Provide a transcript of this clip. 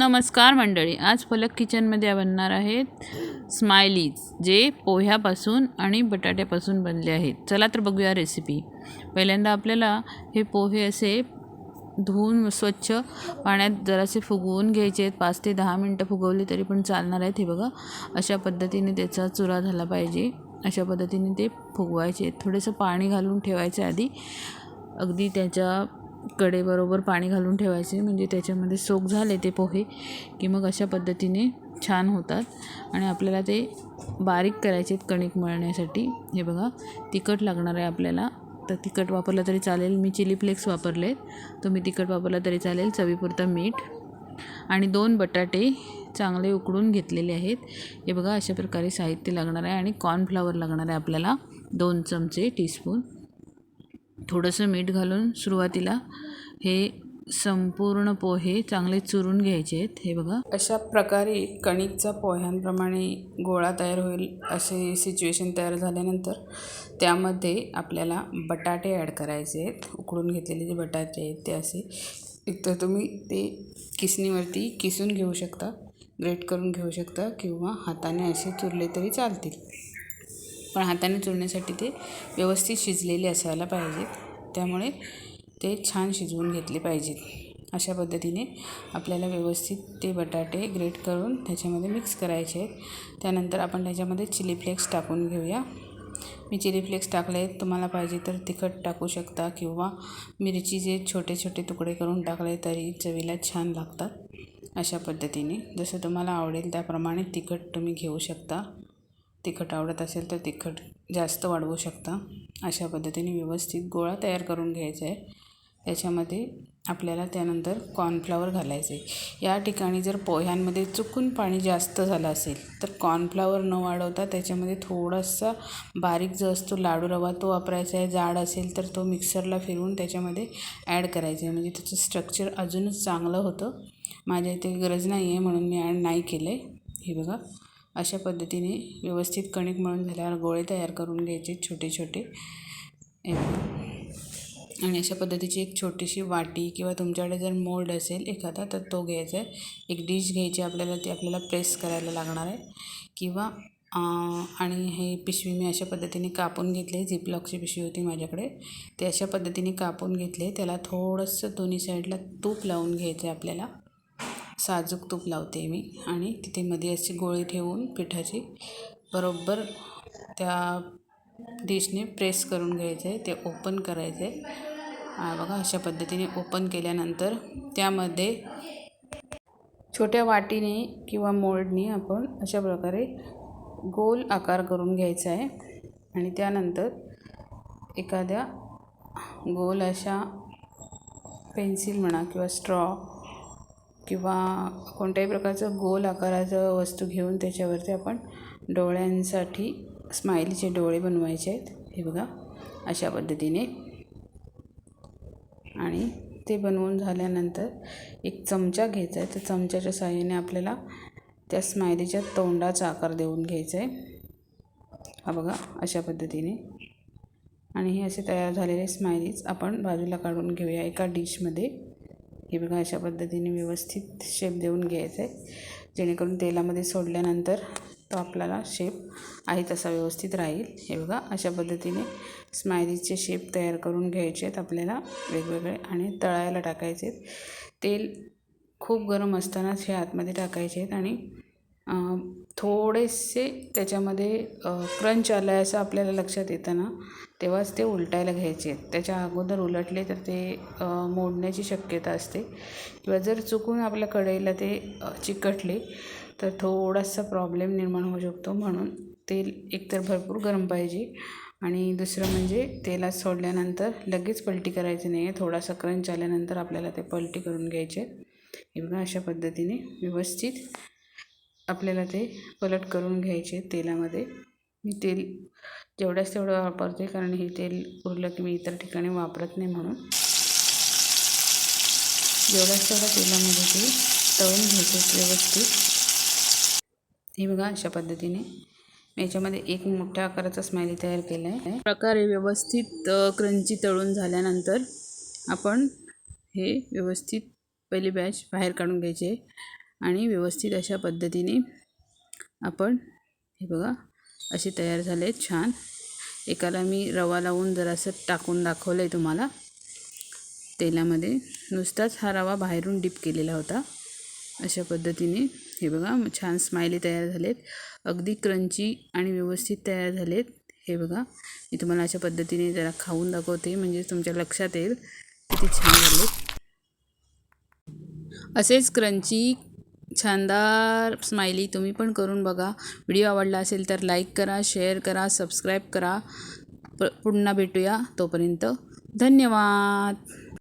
नमस्कार मंडळी आज फलक किचनमध्ये बनणार आहेत स्माइलीज जे पोह्यापासून आणि बटाट्यापासून बनले आहेत. चला तर बघूया रेसिपी पहिल्यांदा आपल्याला हे पोहे असे धुवून स्वच्छ पाण्यात जरासे फुगवून घ्यायचे आहेत. पाच ते दहा मिनटं फुगवली तरी पण चालणार आहेत हे बघा. अशा पद्धतीने त्याचा चुरा झाला पाहिजे. अशा पद्धतीने ते फुगवायचे आहेत. थोडंसं पाणी घालून ठेवायचं आधी. अगदी त्याच्या कडेबरोबर पाणी घालून ठेवायचे म्हणजे त्याच्यामध्ये सोक झाले ते पोहे की मग अशा पद्धतीने छान होतात. आणि आपल्याला ते बारीक करायचे आहेत कणिक मळण्यासाठी. हे बघा तिखट लागणार आहे आपल्याला. तर तिखट वापरलं तरी चालेल. मी चिली फ्लेक्स वापरले तुम्ही तिखट वापरलं तरी चालेल. चवीपुरतं मीठ. आणि दोन बटाटे चांगले उकडून घेतलेले आहेत. हे बघा अशा प्रकारे साहित्य लागणार आहे आणि कॉर्नफ्लावर लागणार आहे आपल्याला. दोन चमचे टीस्पून थोडंसं मीठ घालून सुरुवातीला हे संपूर्ण पोहे चांगले चुरून घ्यायचे आहेत. हे बघा. अशा प्रकारे कणिकचा पोह्यांप्रमाणे गोळा तयार होईल असे सिच्युएशन तयार झाल्यानंतर त्यामध्ये आपल्याला बटाटे ॲड करायचे आहेत. उकडून घेतलेले जे बटाटे आहेत ते असे. एकतर तुम्ही ते किसणीवरती किसून घेऊ शकता ग्रेट करून घेऊ शकता किंवा हाताने असे चुरले तरी चालतील. पण हाताने चुरण्यासाठी ते व्यवस्थित शिजलेले असायला पाहिजेत. त्यामुळे ते छान शिजवून घेतले पाहिजेत. अशा पद्धतीने आपल्याला व्यवस्थित ते बटाटे ग्रेट करून त्याच्यामध्ये मिक्स करायचे आहेत. त्यानंतर आपण त्याच्यामध्ये चिली फ्लेक्स टाकून घेऊया. मी चिली फ्लेक्स टाकले आहेत. तुम्हाला पाहिजे तर तिखट टाकू शकता किंवा मिरचीचे छोटे छोटे तुकडे करून टाकले तरी चवीला छान लागतात. अशा पद्धतीने जसं तुम्हाला आवडेल त्याप्रमाणे तिखट तुम्ही घेऊ शकता. तिखट आवडत असेल तर तिखट जास्त वाढवू शकता. अशा पद्धतीने व्यवस्थित गोळा तयार करून घ्यायचा आहे. त्याच्यामध्ये आपल्याला त्यानंतर कॉर्नफ्लावर घालायचं आहे. या ठिकाणी जर पोह्यांमध्ये चुकून पाणी जास्त झालं असेल तर कॉर्नफ्लावर न वाढवता त्याच्यामध्ये थोडासा बारीक जो असतो लाडू रवा तो वापरायचा आहे. जाड असेल तर तो मिक्सरला फिरवून त्याच्यामध्ये ॲड करायचा आहे. म्हणजे त्याचं स्ट्रक्चर अजूनच चांगलं होतं. माझ्या इथे गरज नाही आहे म्हणून मी ॲड नाही केलं आहे हे बघा. अशा पद्धतीने व्यवस्थित कणिक मळून झाल्यावर गोळे तयार करून घ्यायचे छोटे छोटे. आणि अशा पद्धतीची एक छोटीशी वाटी किंवा तुमच्याकडे जर मोल्ड असेल एखादा तर तो घ्यायचा आहे. एक डिश घ्यायची आपल्याला ती आपल्याला प्रेस करायला लागणार आहे. किंवा आणि हे पिशवी मी अशा पद्धतीने कापून घेतले झिपलॉकची पिशवी होती माझ्याकडे. ते अशा पद्धतीने कापून घेतले त्याला थोडंसं दोन्ही साईडला तूप लावून घ्यायचं आहे आपल्याला. साजूक तूप लावते मी आणि तिथे मध्ये अशी गोळी ठेवून पिठाची बरोबर त्या डिशने प्रेस करून घ्यायचं आहे ते ओपन करायचं. आहे बघा अशा पद्धतीने ओपन केल्यानंतर त्यामध्ये छोट्या वाटीने किंवा मोल्डने आपण अशा प्रकारे गोल आकार करून घ्यायचा आहे आणि त्यानंतर एखाद्या गोल अशा पेन्सिल म्हणा किंवा स्ट्रॉ किंवा कोणत्याही प्रकारचं गोल आकाराचं वस्तू घेऊन त्याच्यावरती आपण डोळ्यांसाठी स्माइलीचे डोळे बनवायचे आहेत. हे बघा अशा पद्धतीने. आणि ते बनवून झाल्यानंतर एक चमचा घ्यायचा आहे. त्या चमच्याच्या साह्याने आपल्याला त्या स्माइलीच्या तोंडाचा आकार देऊन घ्यायचा आहे. हा बघा अशा पद्धतीने. आणि हे असे तयार झालेले स्माइलीज आपण बाजूला काढून घेऊया एका डिशमध्ये. हे बघा अशा पद्धतीने व्यवस्थित शेप देऊन घ्यायचं आहे जेणेकरून तेलामध्ये सोडल्यानंतर तो आपल्याला शेप आहे तसा व्यवस्थित राहील. हे बघा अशा पद्धतीने स्मायलीचे शेप तयार करून घ्यायचे आहेत आपल्याला वेगवेगळे आणि तळायला टाकायचे आहेत. तेल खूप गरम असतानाच हे आतमध्ये टाकायचे आहेत आणि थोडेसे त्याच्यामध्ये क्रंच आलं आहे असं आपल्याला लक्षात येतं ना तेव्हाच ते उलटायला घ्यायचे. आहेत त्याच्या अगोदर उलटले तर ते मोडण्याची शक्यता असते. किंवा जर चुकून आपल्या कढईला ते चिकटले तर थोडासा प्रॉब्लेम निर्माण होऊ शकतो. म्हणून तेल एकतर भरपूर गरम पाहिजे. आणि दुसरं म्हणजे तेलात सोडल्यानंतर लगेच पलटी करायची नाही आहे थोडासा क्रंच आल्यानंतर आपल्याला ते पलटी करून घ्यायचे. हे बघा अशा पद्धतीने व्यवस्थित आपल्याला ते पलट करून घ्यायचे तेलामध्ये. मी तेल जेवढ्याच तेवढं वापरते कारण हे तेल उरलं की मी इतर ठिकाणी वापरत नाही म्हणून. जेवढ्याच तेवढ्या तेलामध्ये ते तळून घ्यायचे व्यवस्थित. हे बघा अशा पद्धतीने. मी याच्यामध्ये एक मोठ्या आकाराचा स्माइली तयार केला आहे प्रकारे व्यवस्थित क्रंची तळून झाल्यानंतर आपण हे व्यवस्थित पहिली बॅच बाहेर काढून घ्यायचे. आणि व्यवस्थित अशा पद्धतीने आपण हे बघा असे तयार झाले आहेत. छान. एकाला मी रवा लावून जरासं टाकून दाखवलं आहे तुम्हाला. तेलामध्ये नुसताच हा रवा बाहेरून डिप केलेला होता. अशा पद्धतीने हे बघा छान स्माइली तयार झालेत अगदी क्रंची आणि व्यवस्थित तयार झालेत हे बघा मी तुम्हाला अशा पद्धतीने जरा खाऊन दाखवते म्हणजे तुमच्या लक्षात येईल. किती छान झालेत असेच क्रंची छानदार स्माइली तुम्ही पण करून बघा. व्हिडिओ आवडला असेल तर लाईक करा शेअर करा सबस्क्राईब करा. प पुन्हा भेटूया तोपर्यंत धन्यवाद.